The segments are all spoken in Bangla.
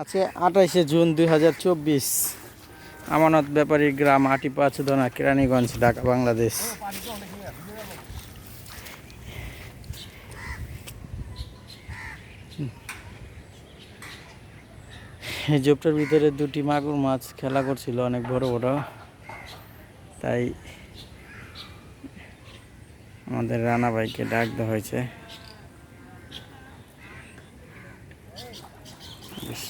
আছে আঠাইশে জুন দুই হাজার চব্বিশ, আমানত ব্যাপারী গ্রাম আটি পাঁচদনা কেরানীগঞ্জ, ঢাকা, বাংলাদেশ। এই জোপটার ভিতরে দুটি মাগুর মাছ খেলা করছিল, অনেক বড় বড়। তাই আমাদের রানা ভাইকে ডাক দেওয়া হয়েছে।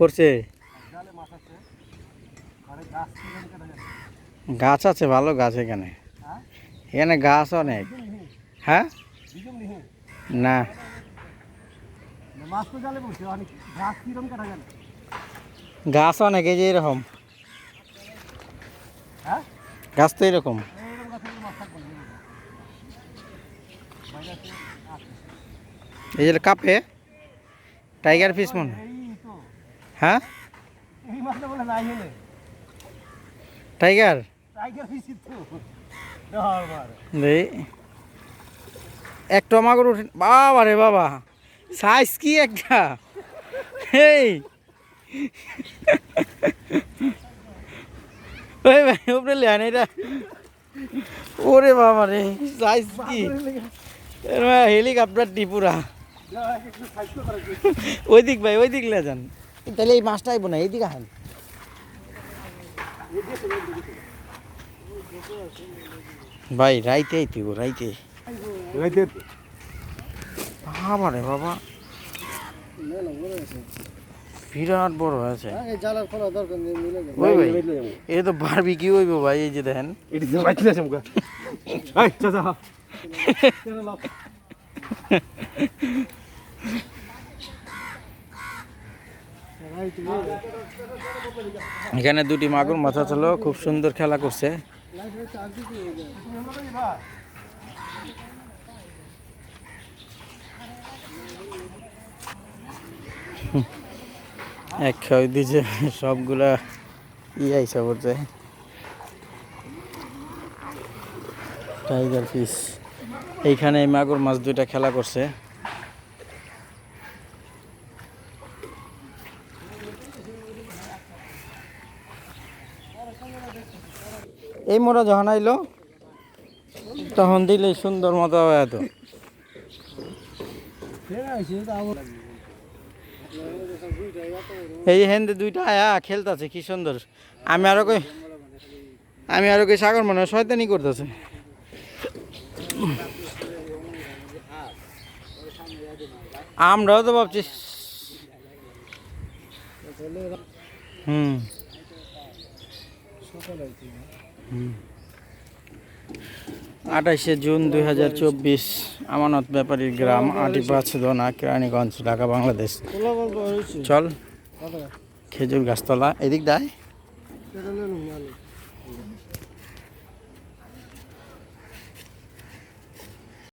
পড়ছে? গাছ আছে, ভালো গাছ এখানে। এখানে গাছ অনেক। হ্যাঁ? না। গাছ অনেক, এই যে এরকম। গাছ তো এরকম এইরকম গাছে মাছ থাকব না এই যে কাপে, টাইগার ফিশ মনে হয়। টাইগার? ফিস একটা মাগুর উঠে বাবা রে বাবা সাইজ কি একটা? এই। ওই ভাই, উপরে লেন এটা। ওরে বাবা রে সাইজ কি? হেলিকপ্টার টিপুরা ওই দিক ভাই ওই দিক যান। তাহলে এই মাছটা আইব না এইদিকে হান ভাই রাইতে আইতে গো রাইতে বাবা রে বাবা। বিরাট বড় হয়েছে। এই তো বারবি কি হইব ভাই এই যে দেখেন। এটি দিয়ে বাইতে আছে মুখা এই চাচা এখানে দুটি মাগুর মাথা ছিল খুব সুন্দর খেলা করছে। এক খাওয়াই দিয়েছে সবগুলা ই আইসা পড়ছে টাইগার ফিশ এইখানে এই মাগুর মাছ দুইটা খেলা করছে। এই মোড়া যখন আইলো, তখন দিলে সুন্দর মতো এত। এই হেন্দে দুইটা আয়া খেলতেছে, কি সুন্দর। আমি আরও কই আমি আরও কই সাগর মনে শয়তানি করতেছে। আমরাও তো ভাবছি হুম। আঠাশে জুন দুই হাজার চব্বিশ আমানত ব্যাপারীর গ্রাম আটিপাঁচ দোনা কেরানীগঞ্জ, ঢাকা, বাংলাদেশ। চল, খেজুর গাছতলা, এদিক দায়